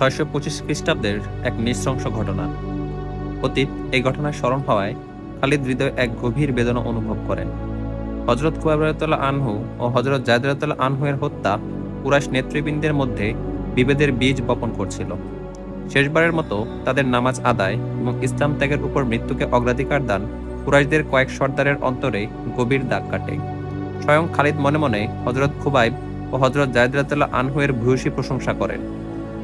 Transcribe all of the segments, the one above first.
ছয়শো পঁচিশ খ্রিস্টাব্দের এক নৃশংস ঘটনা। অতীত এই ঘটনার স্মরণ হওয়ায় খালিদ হৃদয়ে এক গভীর বেদনা অনুভব করেন। হজরত কুয়াবরাতুল্লাহ আনহু ও হজরত জায়দুল্লাহ আনহুয়ের হত্যা কুরাইশ নেতৃবৃন্দের মধ্যে বিভেদের বীজ বপন করছিল। শেষবারের মতো তাদের নামাজ আদায় এবং ইসলাম ত্যাগের উপর মৃত্যুকে অগ্রাধিকার দান কুরাইশদের কয়েক সর্দারের অন্তরে গভীর দাগ কাটে। স্বয়ং খালিদ মনে মনে হজরত খুবাইব ও হজরত জায়দুল্লাহ আনহুয়ের ভূয়সী প্রশংসা করেন।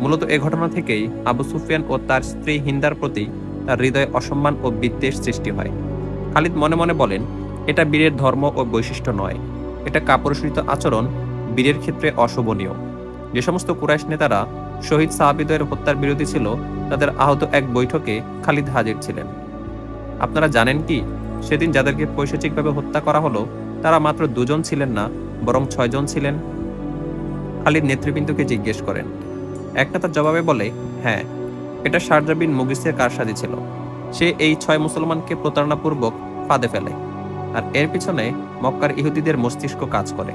মূলত এ ঘটনা থেকেই আবু সুফিয়ান ও তার স্ত্রী হিন্দার প্রতি তার হৃদয়ে অসম্মান ও বিদ্বেষ সৃষ্টি হয়। খালিদ মনে মনে বলেন, এটা বীরের ধর্ম ও বৈশিষ্ট্য নয়। এটা কাপুরুষিত আচরণ, বীরের ক্ষেত্রে অশোভনীয়। যে সমস্ত কুরাইশ নেতারা শহীদ সাহাবিদের হত্যার বিরোধী ছিল, তাদের আহত এক বৈঠকে খালিদ হাজির ছিলেন। আপনারা জানেন কি, সেদিন যাদেরকে পৈশাচিকভাবে হত্যা করা হলো, তারা মাত্র দুজন ছিলেন না, বরং ছয়জন ছিলেন। খালিদ নেতৃবৃন্দকে জিজ্ঞেস করেন এক নেতা জবাবে বলে হ্যাঁ এটা শারজা বিন মুগিসের কারসাজি ছিল। সে এই ছয় মুসলমানকে প্রতারণাপূর্বক ফাঁদে ফেলে আর এর পিছনে মক্কার ইহুদিদের মস্তিষ্ক কাজ করে।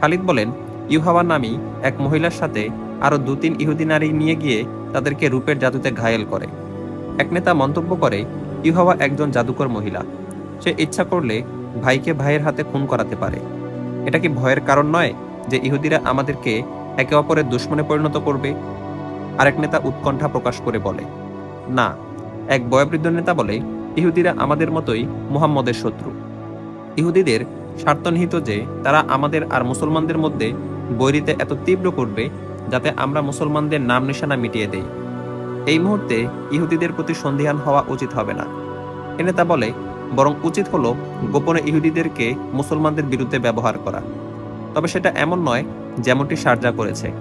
খালিদ বলেন ইউহাওয়া নামী এক মহিলার সাথে আরও দু তিন ইহুদি নারী নিয়ে গিয়ে তাদেরকে রূপের জাদুতে ঘায়েল করে। এক নেতা মন্তব্য করে, ইউহাওয়া একজন জাদুকর মহিলা। সে ইচ্ছা করলে ভাইকে ভাইয়ের হাতে খুন করাতে পারে। এটা কি ভয়ের কারণ নয় যে ইহুদিরা আমাদেরকে একে অপরের দুশ্মনে পরিণত করবে। আরেক নেতা উৎকণ্ঠা প্রকাশ করে বলে, না, এক বয়োবৃদ্ধ নেতা বলে, ইহুদিরা আমাদের মতোই মুহাম্মদের শত্রু। ইহুদিদের স্বার্থনিহিত যে তারা আমাদের আর মুসলমানদের মধ্যে বৈরিতে এত তীব্র করবে যাতে আমরা মুসলমানদের নাম নিশানা মিটিয়ে দেই। এই মুহূর্তে ইহুদিদের প্রতি সন্দিহান হওয়া উচিত হবে না। এ নেতা বলে, বরং উচিত হলো গোপনে ইহুদিদেরকে মুসলমানদের বিরুদ্ধে ব্যবহার করা। তবে সেটা এমন নয় যেমনটি সারজা করেছে।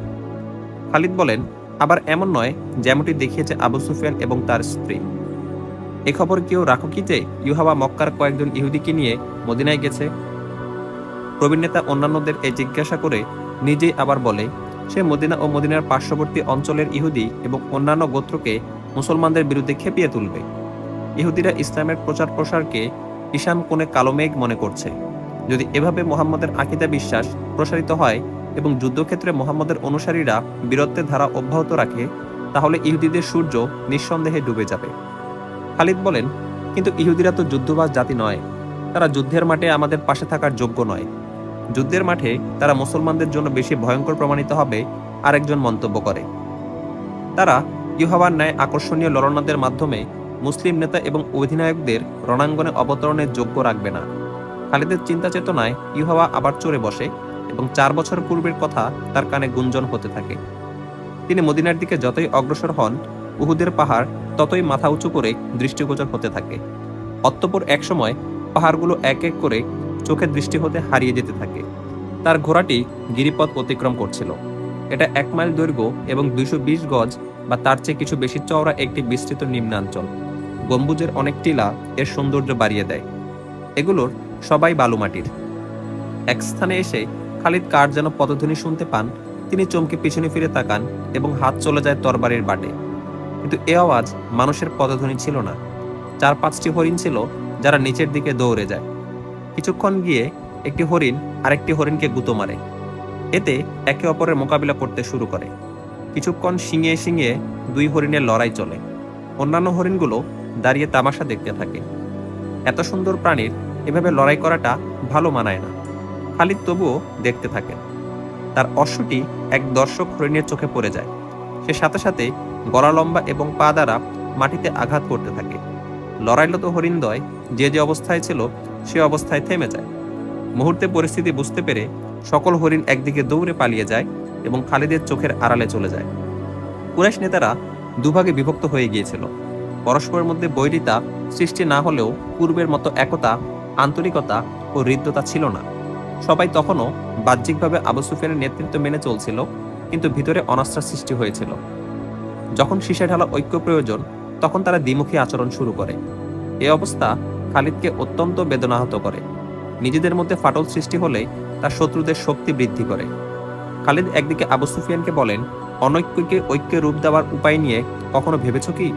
খালিদ বলেন, আবার এমন নয় যেমনটি দেখিয়েছে আবু সুফিয়ান এবং তার স্ত্রী। এ খবর কেউ রাখো কি যে ইউহাবা মক্কার কয়েকজন ইহুদিকে নিয়ে মদিনায় গেছে? প্রবীণ নেতা অন্যান্যদের এই জিজ্ঞাসা করে নিজেই আবার বলে, সে মদিনা ও মদিনার পার্শ্ববর্তী অঞ্চলের ইহুদি এবং অন্যান্য গোত্রকে মুসলমানদের বিরুদ্ধে খেপিয়ে তুলবে। ইহুদিরা ইসলামের প্রচার প্রসারকে ঈশান কোণে কালো মেঘ মনে করছে। যদি এভাবে মোহাম্মদের আকিদা বিশ্বাস প্রসারিত হয় এবং যুদ্ধক্ষেত্রে মোহাম্মদের অনুসারীরা বীরত্বের ধারা অব্যাহত রাখে, তাহলে ইহুদিদের সূর্য নিঃসন্দেহে ডুবে যাবে। খালিদ বলেন, কিন্তু ইহুদিরা তো যুদ্ধবাজ জাতি নয়। তারা যুদ্ধের মাঠে আমাদের পাশে থাকার যোগ্য নয়। যুদ্ধের মাঠে তারা মুসলমানদের জন্য বেশি ভয়ঙ্কর প্রমাণিত হবে, আরেকজন মন্তব্য করে। তারা ইউহাওয়ার ন্যায় আকর্ষণীয় লড়নাদের মাধ্যমে মুসলিম নেতা এবং অধিনায়কদের রণাঙ্গনে অবতরণের যোগ্য রাখবে না। খালিদের চিন্তা চেতনায় ইউহাওয়া আবার চড়ে বসে। এবং চার বছর পূর্বের কথা তার কানে গুঞ্জন হতে থাকে। তিনি মদিনার দিকে যতই অগ্রসর হন, উহুদের পাহাড় ততই মাথা উঁচু করে দৃষ্টিগোচর হতে থাকে। অতঃপর একসময় পাহাড়গুলো এক এক করে চোখের দৃষ্টি হতে হারিয়ে যেতে থাকে। তার ঘোড়াটি গিরিপথ অতিক্রম করছিল। এটা এক মাইল দৈর্ঘ্য এবং দুইশো বিশ গজ বা তার চেয়ে কিছু বেশি চওড়া একটি বিস্তৃত নিম্নাঞ্চল। গম্বুজের অনেক টিলা এর সৌন্দর্য বাড়িয়ে দেয়। এগুলোর সবাই বালুমাটির। এক স্থানে এসে খালিদ কার যেন পদধ্বনি শুনতে পান, তিনি চমকে পিছনে ফিরে তাকান এবং হাত চলে যায় তরবারির বাটে। কিন্তু এ আওয়াজ মানুষের পদধ্বনি ছিল না। চার পাঁচটি হরিণ ছিল যারা নিচের দিকে দৌড়ে যায়। কিছুক্ষণ গিয়ে একটি হরিণ আরেকটি হরিণকে গুঁতো মারে। এতে একে অপরের মোকাবিলা করতে শুরু করে। কিছুক্ষণ শিঙিয়ে শিঙিয়ে দুই হরিণের লড়াই চলে। অন্যান্য হরিণগুলো দাঁড়িয়ে তামাশা দেখতে থাকে। এত সুন্দর প্রাণীর এভাবে লড়াই করাটা ভালো মানায় না। খালিদ তবুও দেখতে থাকেন তার অশ্বটি এক দর্শক হরিণের চোখে পড়ে যায়। সে সাথে সাথে গলা লম্বা এবং পা দ্বারা মাটিতে আঘাত করতে থাকে। লড়াইলত হরিণদয় যে যে অবস্থায় ছিল সে অবস্থায় থেমে যায়। মুহূর্তে পরিস্থিতি বুঝতে পেরে সকল হরিণ একদিকে দৌড়ে পালিয়ে যায় এবং খালিদের চোখের আড়ালে চলে যায়। কুরাইশ নেতারা দুভাগে বিভক্ত হয়ে গিয়েছিল। পরস্পরের মধ্যে বৈরিতা সৃষ্টি না হলেও পূর্বের মতো একতা, আন্তরিকতা ও হৃদ্যতা ছিল না। সবাই তখনও বাহ্যিকভাবে আবু সুফিয়ানের নেতৃত্ব মেনে চলছিল, কিন্তু ভিতরে অনাস্থার সৃষ্টি হয়েছিল। যখন শীষে ঢালা ঐক্য প্রয়োজন, তখন তারা দ্বিমুখী আচরণ শুরু করে। এ অবস্থা খালিদকে অত্যন্ত বেদনাহত করে। নিজেদের মধ্যে ফাটল সৃষ্টি হলে তার শত্রুদের শক্তি বৃদ্ধি করে। খালিদ একদিকে আবু সুফিয়ানকে বলেন, অনৈক্যকে ঐক্যে রূপ দেওয়ার উপায় নিয়ে কখনো ভেবেছ কি?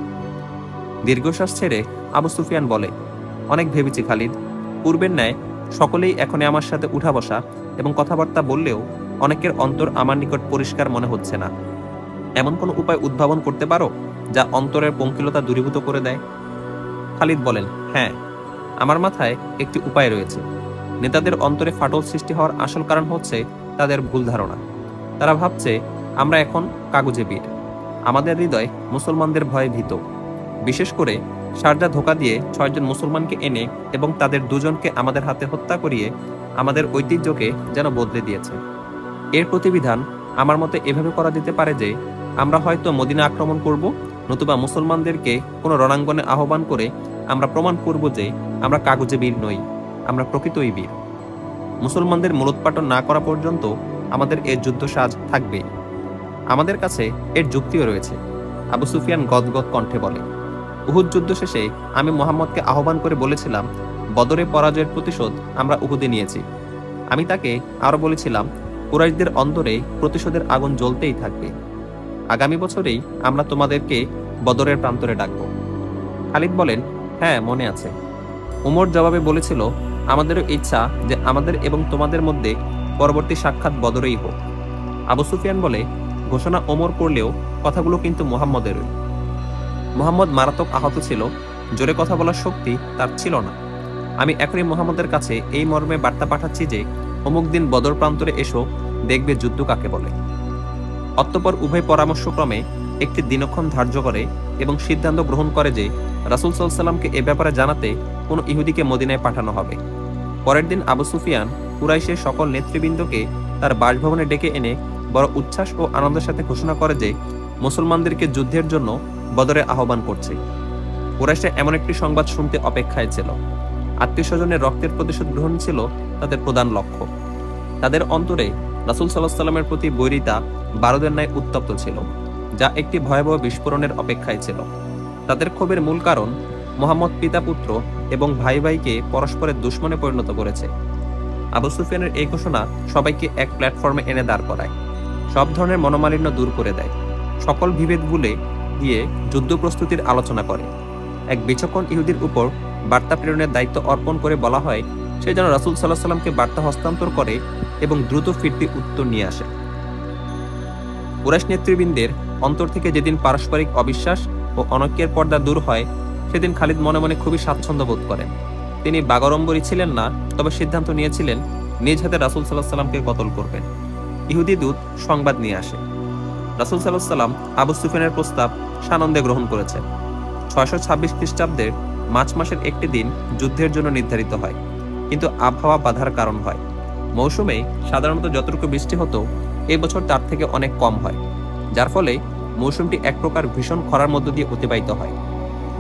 দীর্ঘশ্বাস ছেড়ে আবু সুফিয়ান বলে, অনেক ভেবেছি খালিদ। পূর্বের ন্যায় সকলেই এখন আমার সাথে উঠা বসা এবং কথাবার্তা বললেও অনেকের অন্তর আমার নিকট পরিষ্কার মনে হচ্ছে না। এমন কোনো উপায় উদ্ভাবন করতে পারো, যা অন্তরের পঙ্কিলতা দূরীভূত করে দেয়? খালিদ বলেন হ্যাঁ আমার মাথায় একটি উপায় রয়েছে। নেতাদের অন্তরে ফাটল সৃষ্টি হওয়ার আসল কারণ হচ্ছে তাদের ভুল ধারণা। তারা ভাবছে, আমরা এখন কাগজে বীর আমাদের হৃদয় মুসলমানদের ভয়ে ভীত। বিশেষ করে শারজা ধোকা দিয়ে ছয়জন মুসলমানকে এনে এবং তাদের দুজনকে আমাদের হাতে হত্যা করিয়ে আমাদের ঐতিহ্যকে যেন বদলে দিয়েছে। এর প্রতিবিধান আমার মতে এভাবে করা যেতে পারে যে, আমরা হয়তো মদিনা আক্রমণ করব, নতুবা মুসলমানদেরকে কোনো রণাঙ্গনে আহ্বান করে আমরা প্রমাণ করব যে, আমরা কাগজে বীর নই, আমরা প্রকৃতই বীর। মুসলমানদের মূলোৎপাটন না করা পর্যন্ত আমাদের এর যুদ্ধ সাজ থাকবেই। আমাদের কাছে এর যুক্তিও রয়েছে, আবু সুফিয়ান গদগদ কণ্ঠে বলে। উহুদ যুদ্ধ শেষে আমি মোহাম্মদকে আহ্বান করে বলেছিলাম, বদরে পরাজয়ের প্রতিশোধ আমরা উহুদে নিয়েছি। আমি তাকে আরও বলেছিলাম, কুরাইশদের অন্তরে প্রতিশোধের আগুন জ্বলতেই থাকবে। আগামী বছরেই আমরা তোমাদেরকে বদরের প্রান্তরে ডাকব। খালিদ বলেন হ্যাঁ মনে আছে। উমর জবাবে বলেছিল, আমাদেরও ইচ্ছা যে আমাদের এবং তোমাদের মধ্যে পরবর্তী সাক্ষাৎ বদরেই হোক। আবু সুফিয়ান বলে, ঘোষণা ওমর করলেও কথাগুলো কিন্তু মোহাম্মদেরই। মোহাম্মদ মারাত্মক আহত ছিল, জোরে কথা বলার শক্তি তার ছিল না। আমি এখনই মোহাম্মদের কাছে এই মর্মে বার্তা পাঠাচ্ছি যে, অমুক দিন বদর প্রান্তরে এসো, দেখবে যুদ্ধ কাকে বলে। অতঃপর উভয় পরামর্শক্রমে একটি দিনক্ষণ ধার্য করে এবং সিদ্ধান্ত গ্রহণ করে যে, রাসুল সাল্লামকে এ ব্যাপারে জানাতে কোনো ইহুদিকে মদিনায় পাঠানো হবে। পরের দিন আবু সুফিয়ান কুরাইশের সকল নেতৃবৃন্দকে তার বাসভবনে ডেকে এনে বড় উচ্ছ্বাস ও আনন্দের সাথে ঘোষণা করে যে মুসলমানদেরকে যুদ্ধের জন্য বদরে আহ্বান করছে। কুরাইশরা এমন একটি সংবাদ শুনতে অপেক্ষায় ছিল। আত্মীয় স্বজনের রক্তের প্রতিশোধ গ্রহণ ছিল তাদের প্রধান লক্ষ্য। তাদের অন্তরে রাসুল সাল্লাহ সাল্লামের প্রতি বৈরিতা বারুদের ন্যায় উত্তপ্ত ছিল, যা একটি ভয়াবহ বিস্ফোরণের অপেক্ষায় ছিল। তাদের ক্ষোভের মূল কারণ মোহাম্মদ পিতা পুত্র এবং ভাই ভাইকে পরস্পরের দুশ্মনে পরিণত করেছে। আবু সুফিয়ানের এই ঘোষণা সবাইকে এক প্ল্যাটফর্মে এনে দাঁড় করায়, সব ধরনের মনোমালিন্য দূর করে দেয়। সকল বিভেদ ভুলে গিয়ে যুদ্ধ প্রস্তুতির আলোচনা করে। এক বিচক্ষণ ইহুদির উপর বার্তা প্রেরণের দায়িত্ব অর্পণ করে বলা হয়, সে যেন রাসুল সাল্লাহ সাল্লামকে বার্তা হস্তান্তর করে এবং দ্রুত ফিরতি উত্তর নিয়ে আসে। কুরাইশ নেতৃবৃন্দের অন্তর থেকে যেদিন পারস্পরিক অবিশ্বাস ও অনৈক্যের পর্দা দূর হয়, সেদিন খালিদ মনে মনে খুবই স্বাচ্ছন্দ্য বোধ করেন। তিনি বাগরম্বরী ছিলেন না, তবে সিদ্ধান্ত নিয়েছিলেন, নিজ হাতে রাসুল সাল্লাহ সাল্লামকে কতল করবেন। ইহুদি দূত সংবাদ নিয়ে আসে। রাসুল সাল্লাম আবু সুফিয়ানের প্রস্তাব সানন্দে গ্রহণ করেছে ছয়শো ছাব্বিশ খ্রিস্টাব্দের মার্চ মাসের একটি দিন যুদ্ধের জন্য নির্ধারিত হয়, কিন্তু আবহাওয়া বাধার কারণ হয়। মৌসুমে সাধারণত যতটুকু বৃষ্টি হতো এই বছর তার থেকে অনেক কম হয়, যার ফলে মৌসুমটি এক প্রকার ভীষণ খরার মধ্য দিয়ে অতিবাহিত হয়।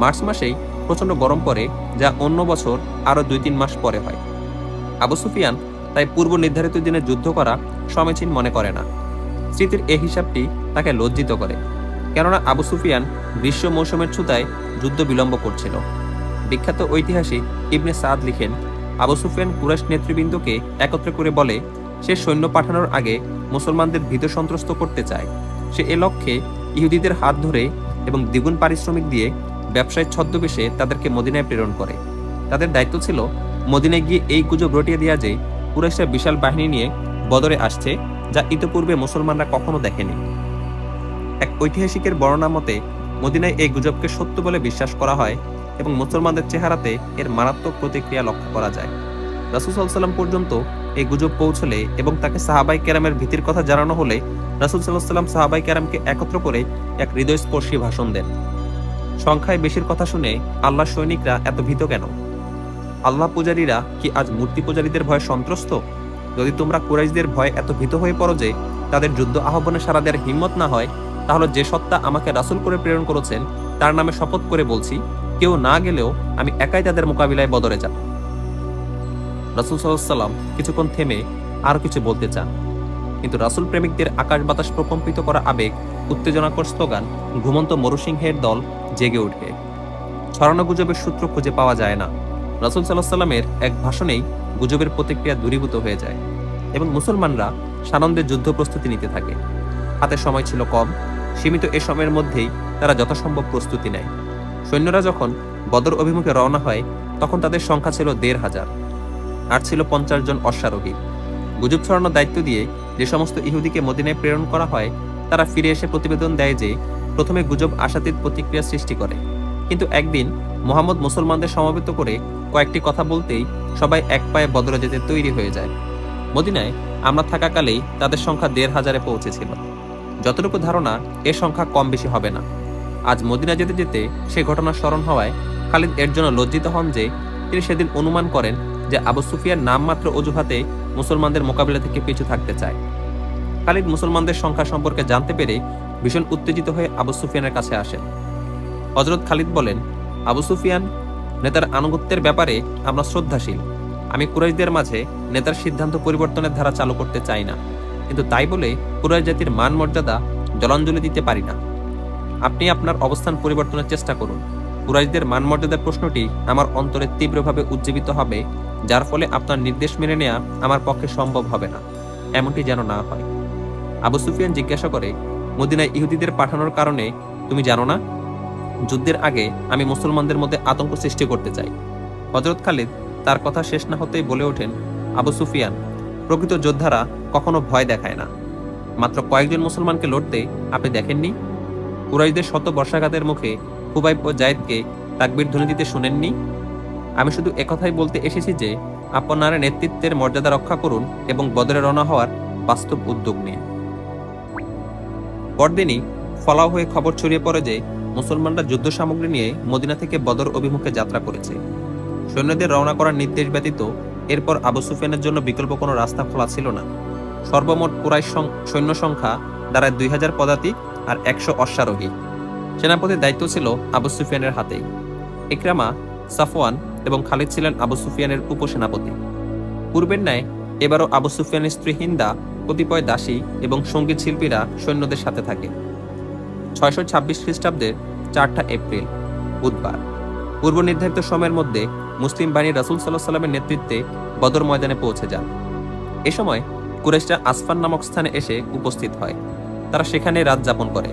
মার্চ মাসেই প্রচণ্ড গরম পড়ে, যা অন্য বছর আরও দুই তিন মাস পরে হয়। আবু সুফিয়ান তাই পূর্ব নির্ধারিত দিনে যুদ্ধ করা সমীচীন মনে করে না। স্মৃতির এই হিসাবটি তাকে লজ্জিত করে, কেননা আবু সুফিয়ান গ্রীষ্ম মৌসুমের ছুতায় যুদ্ধ বিলম্ব করছিল। বিখ্যাত ঐতিহাসিক ইবনে সাদ লিখেন, আবু সুফিয়ান কুরাইশ নেতৃবৃন্দকে একত্র করে বলে, সে সৈন্য পাঠানোর আগে মুসলমানদের ভীত সন্ত্রস্ত করতে চায়। সে এ লক্ষ্যে ইহুদিদের হাত ধরে এবং দ্বিগুণ পারিশ্রমিক দিয়ে ব্যবসায় ছদ্মবেশে তাদেরকে মদিনায় প্রেরণ করে। তাদের দায়িত্ব ছিল মদিনায় গিয়ে এই গুজব রটিয়ে দেওয়া যে কুরাইশরা বিশাল বাহিনী নিয়ে বদরে আসছে যা ইতিপূর্বে মুসলমানরা কখনো দেখেনি। এক ঐতিহাসিকের বর্ণনা মতে, মদিনায় এই গুজবকে সত্য বলে বিশ্বাস করা হয় এবং মুসলমানদের চেহারাতে এর মারাত্মক প্রতিক্রিয়া লক্ষ্য করা যায়। রাসুল সাল্লাম পর্যন্ত এই গুজব পৌঁছলে এবং তাকে সাহাবাই ক্যারামের ভীতির কথা জানানো হলে রাসুল সাল্লাহ সাল্লাম সাহাবাই ক্যারামকে একত্র করে এক হৃদয়স্পর্শী ভাষণ দেন। সংখ্যায় বেশির কথা শুনে আল্লাহ সৈনিকরা এত ভীত কেন? আল্লাহ পূজারীরা কি আজ মূর্তি পূজারীদের ভয়ে সন্ত্রস্ত? যদি তোমরা কুরাইশদের ভয়ে এত ভীত হয়ে পড়ো যে তাদের যুদ্ধ আহ্বানে সারা দেওয়ার হিম্মত না হয়, তাহলে যে সত্তা আমাকে রাসুল করে প্রেরণ করেছেন, তার নামে শপথ করে বলছি, কেউ না গেলেও আমি একাই তাদের মোকাবিলায় বদরে যাব। রাসুল সাল্লাম কিছুক্ষণ থেমে আরও কিছু বলতে চান। কিন্তু রাসুল প্রেমিকদের আকাশ বাতাস প্রকম্পিত করা আবেগ, উত্তেজনাকর স্লোগান, ঘুমন্ত মরুসিংহের দল জেগে উঠে। ছড়ানো গুজবের সূত্র খুঁজে পাওয়া যায় না। রাসুল সাল্লাহ সাল্লামের এক ভাষণেই গুজবের প্রতিক্রিয়া দূরীভূত হয়ে যায় এবং মুসলমানরা সানন্দে যুদ্ধ প্রস্তুতি নিতে থাকে। হাতে সময় ছিল কম, সীমিত এ সময়ের মধ্যেই তারা যথাসম্ভব প্রস্তুতি নেয়। সৈন্যরা যখন বদর অভিমুখে রওনা হয়, তখন তাদের সংখ্যা ছিল দেড় হাজার। আর ছিল পঞ্চাশ জন অশ্বারোহী। গুজব ছড়ানোর দায়িত্ব দিয়ে যে সমস্ত ইহুদিকে মদিনায় প্রেরণ করা হয়, তারা ফিরে এসে প্রতিবেদন দেয় যে, প্রথমে গুজব আশাতীত প্রতিক্রিয়া সৃষ্টি করে। কিন্তু একদিন মোহাম্মদ মুসলমানদের সমবেত করে কয়েকটি কথা বলতেই সবাই এক পায়ে বদলে যেতে তৈরি হয়ে যায়। মদিনায় আমরা থাকাকালেই তাদের সংখ্যা দেড় হাজারে পৌঁছেছিল। যতটুকু ধারণা, এ সংখ্যা কম বেশি হবে না। আজ মদিনা যেতে যেতে সে ঘটনা স্মরণ হওয়ায় খালিদ এর জন্য লজ্জিত হন যে তিনি সেদিন অনুমান করেন যে আবু সুফিয়ার নামমাত্র অজুহাতে মুসলমানদের মোকাবিলা থেকে পিছু থাকতে চায়। খালিদ মুসলমানদের সংখ্যা সম্পর্কে জানতে পেরে ভীষণ উত্তেজিত হয়ে আবু সুফিয়ানের কাছে আসেন। হজরত খালিদ বলেন, আবু সুফিয়ান, নেতার আনুগত্যের ব্যাপারে আমরা শ্রদ্ধাশীল। আমি কুরাইশদের মাঝে নেতার সিদ্ধান্ত পরিবর্তনের ধারা চালু করতে চাই না। কিন্তু তাই বলে কুরাইশ জাতির মান মর্যাদা জলাঞ্জলি দিতে পারি না। আপনি আপনার অবস্থান পরিবর্তনের চেষ্টা করুন। কুরাইশদের মান মর্যাদার প্রশ্নটি আমার অন্তরে তীব্রভাবে উজ্জীবিত হবে, যার ফলে আপনার নির্দেশ মেনে নেওয়া আমার পক্ষে সম্ভব হবে না। এমনটি যেন না হয়। আবু সুফিয়ান জিজ্ঞাসা করে, মদিনায় ইহুদিদের পাঠানোর কারণে তুমি জানো না? যুদ্ধের আগে আমি মুসলমানদের মধ্যে আতঙ্ক সৃষ্টি করতে চাই। হজরত খালিদ তার কথা শেষ না হতেই বলে ওঠেন, আবু সুফিয়ান, প্রকৃত যোদ্ধারা কখনো ভয় দেখায় না। মাত্র কয়েকজন মুসলমানকে লড়তে আপনি দেখেননি? কুরাইশদের শত বর্ষাঘাতের মুখে হুবাইব ও জায়েদকে তাকবির ধ্বনি দিতে শুনেননি? আমি শুধু একথাই বলতে এসেছি যে, আপনারা নেতৃত্বের মর্যাদা রক্ষা করুন এবং বদরে রওনা হওয়ার বাস্তব উদ্যোগ নিন। পরদিনই ফলাও হয়ে খবর ছড়িয়ে পড়ে যে মুসলমানরা যুদ্ধ সামগ্রী নিয়ে মদিনা থেকে বদর অভিমুখে যাত্রা করেছে। সৈন্যদের রওনা করার নির্দেশ ব্যতীত এরপর আবু সুফিয়ানের জন্য বিকল্প কোনো রাস্তা খোলা ছিল না। সর্বমোট কুরাইশ সৈন্য সংখ্যা দাঁড়ায় দুই হাজার পদাতিক আর একশো অশ্বারোহী। সেনাপতির দায়িত্ব ছিল আবু সুফিয়ানের হাতেই। ইকরামা, সাফওয়ান এবং খালিদ ছিলেন আবু সুফিয়ানের উপসেনাপতি। পূর্বের ন্যায় এবারও আবু সুফিয়ানের স্ত্রী হিন্দা, কতিপয় দাসী এবং সংগীত শিল্পীরা সৈন্যদের সাথে থাকে। ছয়শো ছাব্বিশ খ্রিস্টাব্দের চারটা এপ্রিল, বুধবার। পূর্ব নির্ধারিত সময়ের মধ্যে মুসলিম বাহিনী রাসুল সাল্লাহ সাল্লামের নেতৃত্বে বদর ময়দানে পৌঁছে যান। এ সময় কুরেশরা আসফান নামক স্থানে এসে উপস্থিত হয়। তারা সেখানে রাত যাপন করে।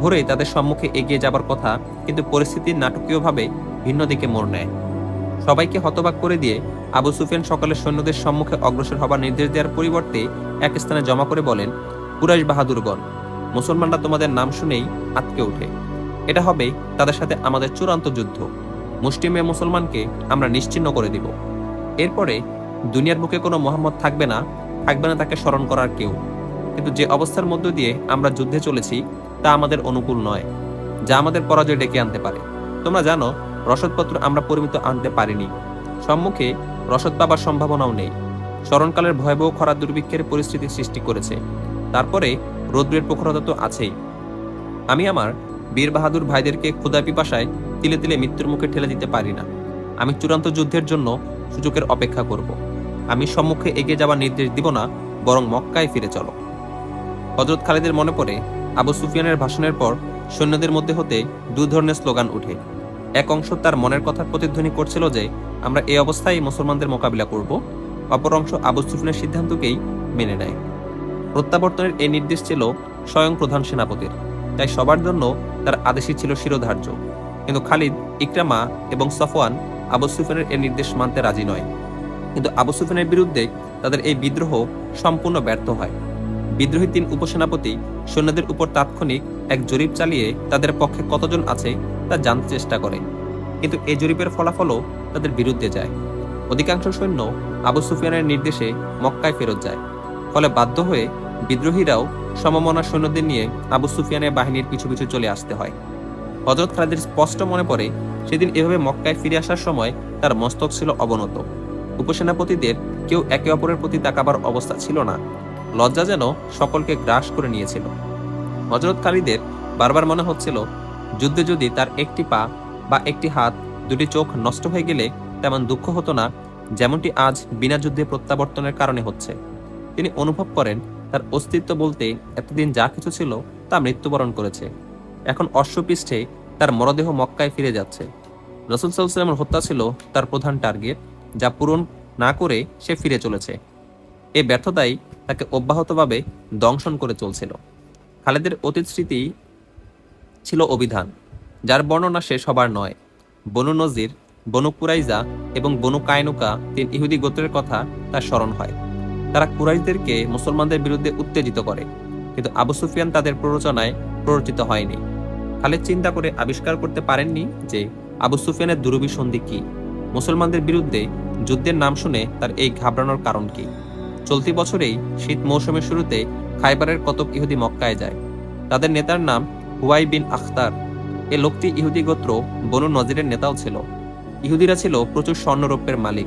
ভোরেই তাদের সম্মুখে এগিয়ে যাবার কথা কিন্তু পরিস্থিতি নাটকীয়ভাবে ভিন্ন দিকে মোড় নেয়। সবাইকে হতবাক করে দিয়ে আবু সুফিয়ান সকালের সৈন্যদের সম্মুখে অগ্রসর হবার নির্দেশ দেওয়ার পরিবর্তে এক স্থানে জমা করে বলেন, কুরাইশ বাহাদুরগণ মুসলমানরা তোমাদের নাম শুনেই আতকে ওঠে। এটা হবে তাদের সাথে আমাদের চূড়ান্ত যুদ্ধ। মুসলিমে মুসলমানকে আমরা নিশ্চিহ্ন করে দিব। এরপরে দুনিয়ার বুকে কোনো মোহাম্মদ থাকবে না থাকবে না তাকে স্মরণ করার কেউ। কিন্তু যে অবস্থার মধ্য দিয়ে আমরা যুদ্ধে চলেছি, তা আমাদের অনুকূল নয়, যা আমাদের পরাজয় ডেকে আনতে পারে। তোমরা জানো, রসদপত্র আমরা পরিমিত আনতে পারিনি। সম্মুখে রসদ পাবার সম্ভাবনাও নেই। স্মরণকালের ভয়াবহ খরা দুর্ভিক্ষের পরিস্থিতি সৃষ্টি করেছে। তারপরে রৌদ্রের প্রখরতা তো আছেই। আমি আমার বীর বাহাদুর ভাইদেরকে ক্ষুদা পিপাসায় তিলে তিলে মৃত্যুর মুখে ঠেলে দিতে পারি না। আমি চূড়ান্ত যুদ্ধের জন্য সুযোগের অপেক্ষা করব। আমি সম্মুখে এগিয়ে যাওয়ার নির্দেশ দিব না, বরং মক্কায় ফিরে চলো। হজরত খালিদের মনে পড়ে, আবু সুফিয়ানের ভাষণের পর সৈন্যদের মধ্যে হতে দু ধরনের স্লোগান উঠে। এক অংশ তার মনের কথার প্রতিধ্বনি করছিল যে, আমরা এই অবস্থায় মুসলমানদের মোকাবিলা করব। অপর অংশ আবু সুফিয়ানের সিদ্ধান্তকেই মেনে নেয়। প্রত্যাবর্তনের এই নির্দেশ ছিল স্বয়ং প্রধান সেনাপতির, তাই সবার জন্য তার আদেশই ছিল শিরোধার্য। কিন্তু খালিদ, ইকরামা এবং সফওয়ান আবু সুফিয়ানের এই নির্দেশ মানতে রাজি নয়। কিন্তু আবু সুফিয়ানের বিরুদ্ধে তাদের এই বিদ্রোহ সম্পূর্ণ ব্যর্থ হয়। বিদ্রোহী তিন উপসেনাপতি সৈন্যদের উপর তাৎক্ষণিক এক জরিপ চালিয়ে তাদের পক্ষে কতজন আছে তা জানতে চেষ্টা করে। কিন্তু এই জরিপের ফলাফলও তাদের বিরুদ্ধে যায়। অধিকাংশ সৈন্য আবু সুফিয়ানের নির্দেশে মক্কায় ফেরত যায়। ফলে বাধ্য হয়ে বিদ্রোহীরাও সমমনা সৈন্যদের নিয়ে আবু সুফিয়ানের বাহিনীর পিছু পিছু চলে আসতে হয়। হজরত খালিদের স্পষ্ট মনে পড়ে, সেদিন এভাবে মক্কায় ফিরে আসার সময় তার মস্তক ছিল অবনত। উপসেনাপতিদের কেউ একে অপরের প্রতি তাকাবার অবস্থা ছিল না। লজ্জা যেন সকলকে গ্রাস করে নিয়েছিল। হজরত খালিদের বারবার মনে হচ্ছিল, যুদ্ধে যদি তার একটি পা বা একটি হাত, দুটি চোখ নষ্ট হয়ে গেলে তেমন দুঃখ হতো না, যেমনটি আজ বিনা যুদ্ধে প্রত্যাবর্তনের কারণে হচ্ছে। তিনি অনুভব করেন তার অস্তিত্ব বলতে এতদিন যা কিছু ছিল তা মৃত্যুবরণ করেছে। এখন অশ্বপৃষ্ঠে তার মরদেহ মক্কায় ফিরে যাচ্ছে। রসুল সাল্লামের হত্যা ছিল তার প্রধান টার্গেট, যা পূরণ না করে সে ফিরে চলেছে। এই ব্যর্থতাই তাকে অব্যাহতভাবে দংশন করে চলছিল। খালেদের অতীত স্মৃতি ছিল অভিধান, যার বর্ণনা শেষ হবার নয়। বনু নজির, বনু কুরাইজা এবং বনু কায়নুকা, তিন ইহুদি গোত্রের কথা তার স্মরণ হয়। তারা কুরাইশদেরকে মুসলমানদের বিরুদ্ধে উত্তেজিত করে। কিন্তু আবু সুফিয়ান তাদের প্ররোচনায় প্ররোচিত হয়নি। খালিদ চিন্তা করে আবিষ্কার করতে পারেননি যে আবু সুফিয়ানের দুরভিসন্ধি কি। মুসলমানদের বিরুদ্ধে যুদ্ধের নাম শুনে তার এই ঘাবড়ানোর কারণ কি। চলতি বছরেই শীত মৌসুমের শুরুতে খাইবারের কতক ইহুদি মক্কায় যায়। তাদের নেতার নাম হুয়াই বিন আখতার। এ লোকটি ইহুদি গোত্র বনু নজিরের নেতাও ছিল। ইহুদিরা ছিল প্রচুর স্বর্ণরৌপ্যের মালিক।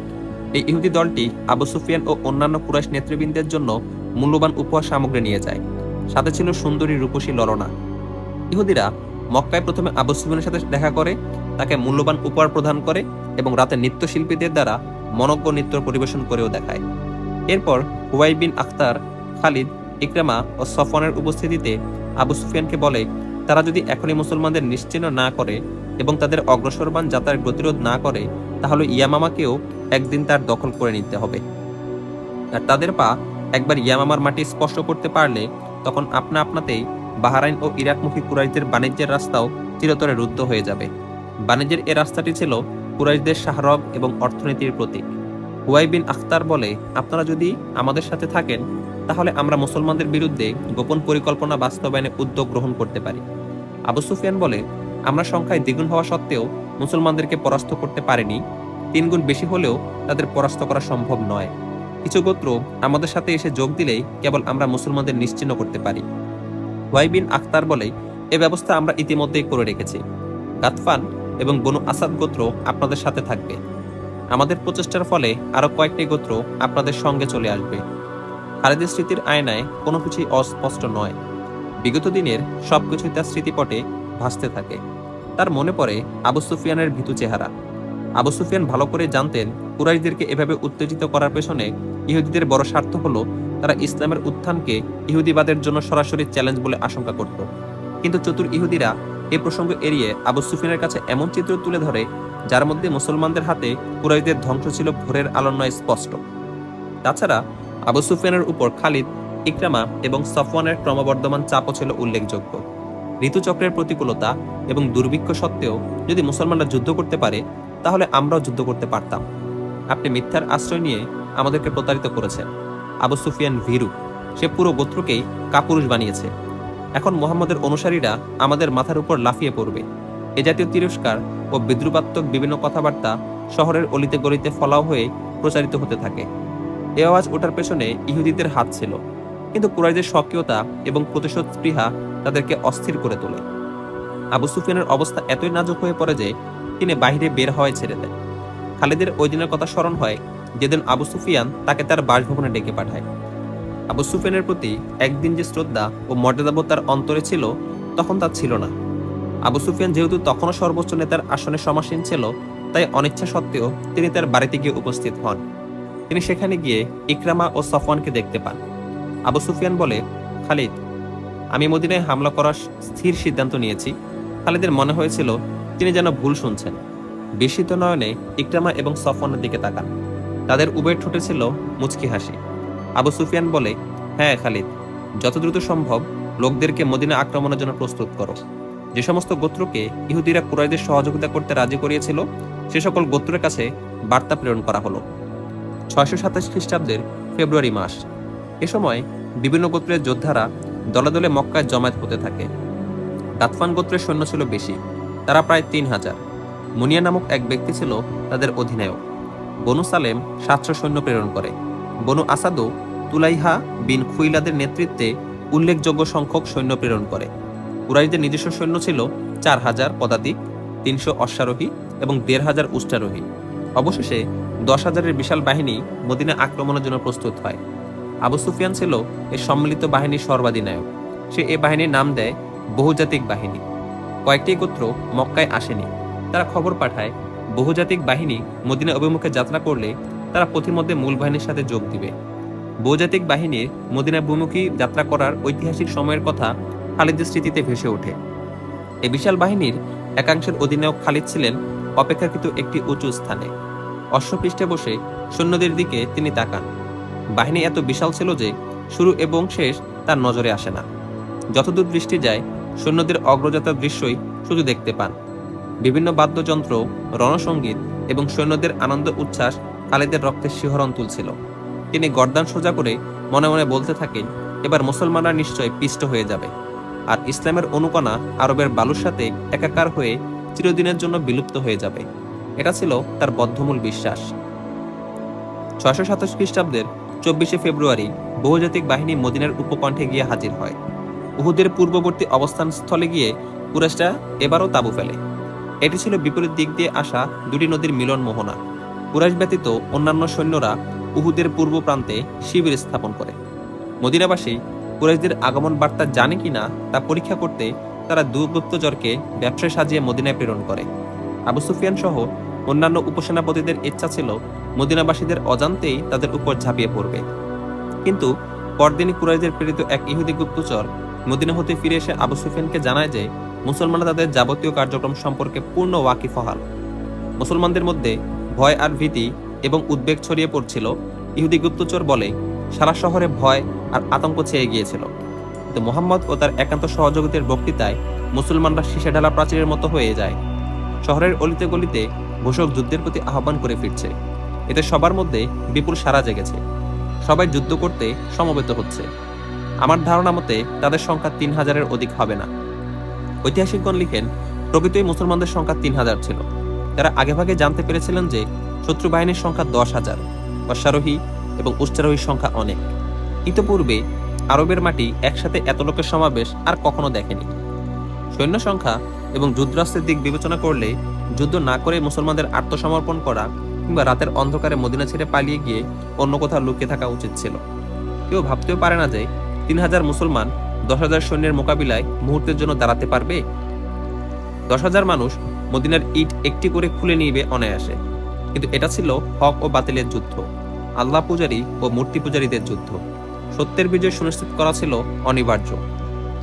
এই ইহুদি দলটি আবু সুফিয়ান ও অন্যান্য কুরাইশ নেতৃবৃন্দের জন্য মূল্যবান উপহার সামগ্রী নিয়ে যায়। সাথে ছিল সুন্দরী রূপসী ললনা। ইহুদিরা মক্কায় প্রথমে আবু সুফিয়ানের সাথে দেখা করে, তাকে মূল্যবান উপহার প্রদান করে এবং রাতে নৃত্যশিল্পীদের দ্বারা মনজ্ঞ নৃত্য পরিবেশন করেও দেখায়। এরপর Huyay bin Akhtar, Khalid, Ikrama ও সফওয়ানের উপস্থিতিতে আবু সুফিয়ানকে বলে, তারা যদি এখনই মুসলমানদের নিশ্চিহ্ন না করে এবং তাদের অগ্রসরবান যাত্রার প্রতিরোধ না করে, তাহলে ইয়ামামাকেও একদিন তার দখল করে নিতে হবে। আর তাদের পা একবার ইয়ামামার মাটি স্পর্শ করতে পারলে তখন আপনা আপনাতেই বাহারাইন ও ইরাকমুখী কুরাইশদের বাণিজ্যের রাস্তাও চিরতরে রুদ্ধ হয়ে যাবে। বাণিজ্যের এ রাস্তাটি ছিল কুরাইশদের শাহরগ এবং অর্থনীতির প্রতীক। হুয়াই বিন আখতার বলে, আপনারা যদি আমাদের সাথে থাকেন, তাহলে আমরা মুসলমানদের বিরুদ্ধে গোপন পরিকল্পনা বাস্তবায়নে উদ্যোগ গ্রহণ করতে পারি। আবু সুফিয়ান বলে, আমরা সংখ্যায় দ্বিগুণ হওয়া সত্ত্বেও মুসলমানদেরকে পরাস্ত করতে পারিনি। তিনগুণ বেশি হলেও তাদের পরাস্ত করা সম্ভব নয়। কিছু গোত্র আমাদের সাথে এসে যোগ দিলেই কেবল আমরা মুসলমানদের নিশ্চিন্ন করতে পারি। ওয়াইবিন আখতার বলে, এ ব্যবস্থা আমরা ইতিমধ্যেই করে রেখেছি। গাতফান এবং বনু আসাদ গোত্র আপনাদের সাথে থাকবে। আমাদের প্রচেষ্টার ফলে আরও কয়েকটি গোত্র আপনাদের সঙ্গে চলে আসবে। খালেদের স্মৃতির আয়নায় কোনো কিছুই অস্পষ্ট নয়। বিগত দিনের সবকিছুই তার স্মৃতিপটে ভাসতে থাকে। তার মনে পড়ে আবু সুফিয়ানের ভীতু চেহারা। আবু সুফিয়ান ভালো করে জানতেন কুরাইশদেরকে এভাবে উত্তেজিত করার পেছনে ইহুদিদের বড় স্বার্থ হলো তারা ইসলামের উত্থানকে ইহুদিবাদের জন্য সরাসরি চ্যালেঞ্জ বলে আশঙ্কা করত। কিন্তু চতুর ইহুদিরা এ প্রসঙ্গ এড়িয়ে আবু সুফিয়ানের কাছে এমন চিত্র তুলে ধরে যার মধ্যে মুসলমানদের হাতে কুরাইশদের ধ্বংস ছিল ভোরের আলোন্বয় স্পষ্ট। তাছাড়া আবু সুফিয়ানের উপর খালিদ, ইকরামা এবং সফওয়ানের ক্রমবর্ধমান চাপও ছিল উল্লেখযোগ্য। ঋতুচক্রের প্রতিকূলতা এবং দুর্ভিক্ষ সত্ত্বেও যদি মুসলমানরা যুদ্ধ করতে পারে তাহলে আমরাও যুদ্ধ করতে পারতাম। আপনি মিথ্যার আশ্রয় নিয়ে আমাদেরকে প্রতারিত করেছেন। আবু সুফিয়ান ভীরু, সে পুরো গোত্রকেই কাপুরুষ বানিয়েছে। এখন মোহাম্মদের অনুসারীরা আমাদের মাথার উপর লাফিয়ে পড়বে। এ জাতীয় তিরস্কার ও বিদ্রুপাত্মক বিভিন্ন কথাবার্তা শহরের অলিতে গলিতে ফলাও হয়ে প্রচারিত হতে থাকে। এ আওয়াজ ওঠার পেছনে ইহুদিদের হাত ছিল। কিন্তু কুরাইদের সক্রিয়তা এবং প্রতিশোধ স্পৃহা তাদেরকে অস্থির করে তোলে। আবু সুফিয়ানের অবস্থা এতই নাজুক হয়ে পড়ে যে তিনি বাইরে বের হওয়ায় ছেড়ে দেন। খালিদের ওই দিনের কথা স্মরণ হয় যেদিন আবু সুফিয়ান তাকে তার বাসভবনে ডেকে পাঠায়। আবু সুফিয়ানের প্রতি একদিন যে শ্রদ্ধা ও মর্যাদাবোধ তার অন্তরে ছিল, তখন তা ছিল না। আবু সুফিয়ান যেহেতু তখনও সর্বোচ্চ নেতার আসনে সমাসীন ছিল, তাই অনিচ্ছা সত্ত্বেও তিনি তার বাড়িতে গিয়ে উপস্থিত হন। তিনি সেখানে গিয়ে ইকরামা ও সফওয়ানকে দেখতে পান। আবু সুফিয়ান বলে, খালিদ, আমি মদিনায় হামলা করার স্থির সিদ্ধান্ত নিয়েছি। খালিদের মনে হয়েছিল তিনি যেন ভুল শুনছেন। বিস্মিত নয়নে ইকরামা এবং সফওয়ানের দিকে তাকান। তাদের উভয়ের ঠোঁটে ছিল মুচকি হাসি। আবু সুফিয়ান বলে হ্যাঁ খালিদ, যত দ্রুত সম্ভব লোকদেরকে মদিনা আক্রমণের জন্য প্রস্তুত করো। যে সমস্ত গোত্রকে ইহুদিরা কুরাইদের সহযোগিতা করতে রাজি করিয়েছিল, সে সকল গোত্রের কাছে বার্তা প্রেরণ করা হলো। ছয়শো সাতাশ খ্রিস্টাব্দের ফেব্রুয়ারি মাস। এ সময় বিভিন্ন গোত্রের যোদ্ধারা দলে দলে মক্কায় জমায়েত হতে থাকে। গাতফান গোত্রের সৈন্য ছিল বেশি। তারা প্রায় তিন হাজার। মুনিয়া নামক এক ব্যক্তি ছিল তাদের অধিনায়ক। বনু সালেম সাতশো সৈন্য প্রেরণ করে। বনু আসাদও তুলাইহা বিন খুইলাদের নেতৃত্বে উল্লেখযোগ্য সংখ্যক সৈন্য প্রেরণ করে। কুরাইদের নিজস্ব সৈন্য ছিল চার হাজার পদাতিক, তিনশো অশ্বারোহী এবং দেড় হাজার উষ্টারোহী অবশেষে দশ হাজারের বিশাল বাহিনী মদিনা আক্রমণের জন্য প্রস্তুত হয়। আবু সুফিয়ান ছিল এ সম্মিলিত বাহিনীর সর্বাধিনায়ক। সে এ বাহিনীর নাম দেয় বহুজাতিক বাহিনী। কয়েকটি গোত্র মক্কায় আসেনি। তারা খবর পাঠায়, বহুজাতিক বাহিনী মদিনা অভিমুখে যাত্রা করলে তারা পথিমধ্যে মূল বাহিনীর সাথে যোগ দিবে। বহুজাতিক বাহিনীর মদিনা অভিমুখী যাত্রা করার ঐতিহাসিক সময়ের কথা খালিদের স্মৃতিতে ভেসে ওঠে। এ বিশাল বাহিনীর একাংশের অধিনায়ক খালিদ ছিলেন অপেক্ষাকৃত একটি উঁচু স্থানে। অশ্বপৃষ্ঠে বসে সৈন্যদের দিকে তিনি তাকান। বাহিনী এত বিশাল ছিল যে শুরু এবং শেষ তার নজরে আসে না। যতদূর দৃষ্টি যায় সৈন্যদের অগ্রযাত্রার দৃশ্যই শুধু দেখতে পান। বিভিন্ন বাদ্যযন্ত্র, রণসঙ্গীত এবং সৈন্যদের আনন্দ উচ্ছ্বাস খালিদের রক্তের শিহরণ তুলছিল। তিনি গর্দান সোজা করে মনে মনে বলতে থাকেন, এবার মুসলমানরা নিশ্চয় পিষ্ট হয়ে যাবে। আর ইসলামের অনুকণা আরবের বালুর সাথে একাকার হয়ে চিরদিনের জন্য বিলুপ্ত হয়ে যাবে। এটা ছিল তার বদ্ধমূল বিশ্বাস। ছয়শো সাতাশ খ্রিস্টাব্দের চব্বিশে ফেব্রুয়ারি বহুজাতিক বাহিনী মদিনার উপকণ্ঠে গিয়ে হাজির হয়। উহুদের পূর্ববর্তী অবস্থান স্থলে গিয়ে কুরাইশরা এবারও তাঁবু ফেলে। এটি ছিল বিপরীত দিক দিয়ে আসা দুটি নদীর মিলন মোহনা। কুরাইশ ব্যতীত অন্যান্য সৈন্যরা উহুদের পূর্ব প্রান্তে শিবির স্থাপন করে। মদিনাবাসী কুরাইশদের আগমন বার্তা জানে কিনা তা পরীক্ষা করতে তারা দুর্গুপ্তচরকে ব্যবসায় সাজিয়ে মদিনায় প্রেরণ করে। আবু সুফিয়ান সহ অন্যান্য উপসেনাপতিদের ইচ্ছা ছিল মদিনাবাসীদের অজান্তেই তাদের উপর ঝাঁপিয়ে পড়বে। কিন্তু পরদিনই কুরাইশদের প্রেরিত এক ইহুদি গুপ্তচর মদিনা হতে ফিরে এসে আবু সুফিয়ানকে জানায় যে, মুসলমানরা তাদের যাবতীয় কার্যক্রম সম্পর্কে পূর্ণ ওয়াকিফহাল মুসলমানদের মধ্যে ভয় আর ভীতি এবং উদ্বেগ ছড়িয়ে পড়ছিল। ইহুদি গুপ্তচর বলে, সারা শহরে ভয় আর আতঙ্ক ছেয়ে গিয়েছিল। কিন্তু মোহাম্মদ ও তার একান্ত সহযোগীদের বক্তৃতায় মুসলমানরা শীষে ঢালা প্রাচীরের মতো হয়ে যায়। শহরের অলিতে গলিতে ঘোষক যুদ্ধের প্রতি আহ্বান করে ফিরছে। এতে সবার মধ্যে বিপুল সারা জেগেছে। সবাই যুদ্ধ করতে সমবেত হচ্ছে। আমার ধারণা মতে তাদের সংখ্যা তিন হাজারের অধিক হবে না। ঐতিহাসিকগণ লিখেন, প্রকৃতই মুসলমানদের সংখ্যা তিন হাজার ছিল। তারা আগেভাগে জানতে পেরেছিলেন যে শত্রু বাহিনীর সংখ্যা দশ হাজার, অশ্বারোহী এবং উচ্চারোহীর সংখ্যা অনেক। ইতপূর্বে আরবের মাটি একসাথে এত লোকের সমাবেশ আর কখনো দেখেনি। সৈন্য সংখ্যা এবং যুদ্ধাস্ত্রের দিক বিবেচনা করলে যুদ্ধ না করে মুসলমানদের আত্মসমর্পণ করা কিংবা রাতের অন্ধকারে মদিনা ছেড়ে পালিয়ে গিয়ে অন্য কোথাও লুকিয়ে থাকা উচিত ছিল। কেউ ভাবতেও পারে না যে তিন হাজার মুসলমান দশ হাজার সৈন্যের মোকাবিলায় মুহূর্তের জন্য দাঁড়াতে পারবে? দশ হাজার মানুষ মদিনার ইট একটি করে খুলে নিবে অনায়াসে। কিন্তু এটা ছিল হক ও বাতিলের যুদ্ধ, আল্লাহ পূজারী ও মূর্তি পূজারীদের যুদ্ধ। সত্যের বিজয় সুনিশ্চিত করা ছিল অনিবার্য।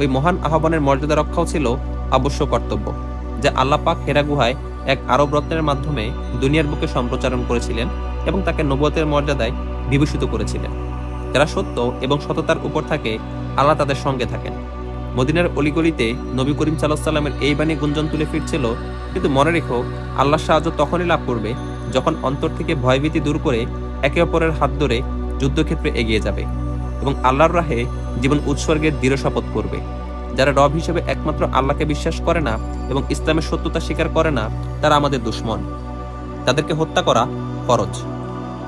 ওই মহান আহ্বানের মর্যাদা রক্ষাও ছিল আবশ্যক কর্তব্য, যা আল্লাহ পাক হেরা গুহায় এক আরব রত্নের মাধ্যমে দুনিয়ার বুকে সম্প্রচারণ করেছিলেন এবং তাকে নবতের মর্যাদায় বিভূষিত করেছিলেন। যারা সত্য এবং সততার উপর থাকে, আল্লাহ তাদের সঙ্গে থাকেন। মদিনার অলিগলিতে নবী করিম সাল্লামের এই বাণী গুঞ্জন তুলে ফিরছিল। কিন্তু মনে রেখো, আল্লাহর সাহায্য তখনই লাভ করবে যখন অন্তর থেকে ভয়ভীতি দূর করে একে অপরের হাত ধরে যুদ্ধক্ষেত্রে এগিয়ে যাবে এবং আল্লাহর রাহে জীবন উৎসর্গের দৃঢ় শপথ করবে। যারা রব হিসেবে একমাত্র আল্লাহকে বিশ্বাস করে না এবং ইসলামের সত্যতা স্বীকার করে না, তারা আমাদের দুশ্মন। তাদেরকে হত্যা করা ফরজ।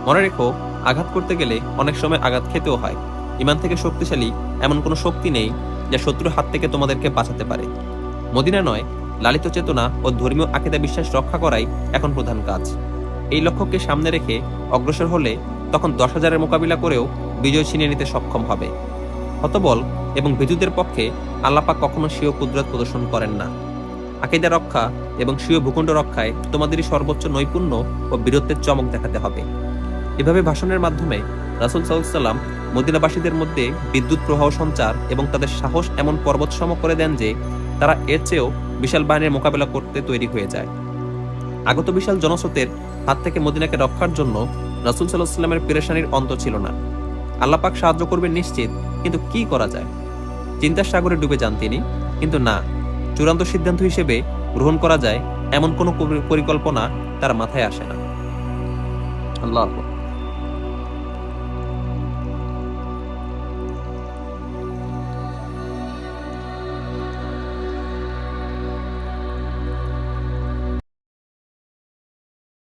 মনে রেখো আঘাত করতে গেলে অনেক সময় আঘাত খেতেও হয়। ইমান থেকে শক্তিশালী এমন কোনো শক্তি নেই যা শত্রুর হাত থেকে তোমাদেরকে বাঁচাতে পারে। মদিনা নয়, লালিত চেতনা ও ধর্মীয় আকিদা বিশ্বাস রক্ষা করাই এখন প্রধান কাজ। এই লক্ষ্যকে সামনে রেখে অগ্রসর হলে তখন দশ হাজারের মোকাবিলা করেও বিজয় ছিনিয়ে নিতে সক্ষম হবে। হতবল এবং বিদ্যুতের পক্ষে আল্লাপাক কখনো স্বীয় কুদরত প্রদর্শন করেন না। আকিদা রক্ষা এবং স্বীয় ভূখণ্ড রক্ষায় তোমাদেরই সর্বোচ্চ নৈপুণ্য ও বীরত্বের চমক দেখাতে হবে। এভাবে ভাষণের মাধ্যমে রাসুল সাল্লাম মদিনাবাসীদের মধ্যে বিদ্যুৎ প্রবাহ সঞ্চার এবং তাদের সাহস এমন পর্বতসম করে দেন যে তারা এর চেয়েও বিশাল বাহিনীর মোকাবেলা করতে তৈরি হয়ে যায়। আগত বিশাল জনস্রোতের হাত থেকে মদিনাকে রক্ষার জন্য রাসুল সাল্লাহ সাল্লামের পেরেশানির অন্ত ছিল না। আল্লাপাক সাহায্য করবেন নিশ্চিত, কিন্তু কি করা যায়? চিন্তার সাগরে ডুবে যান তিনি। কিন্তু না, চূড়ান্ত সিদ্ধান্ত হিসেবে গ্রহণ করা যায় এমন কোনো পরিকল্পনা তার মাথায় আসে না। আল্লাহ।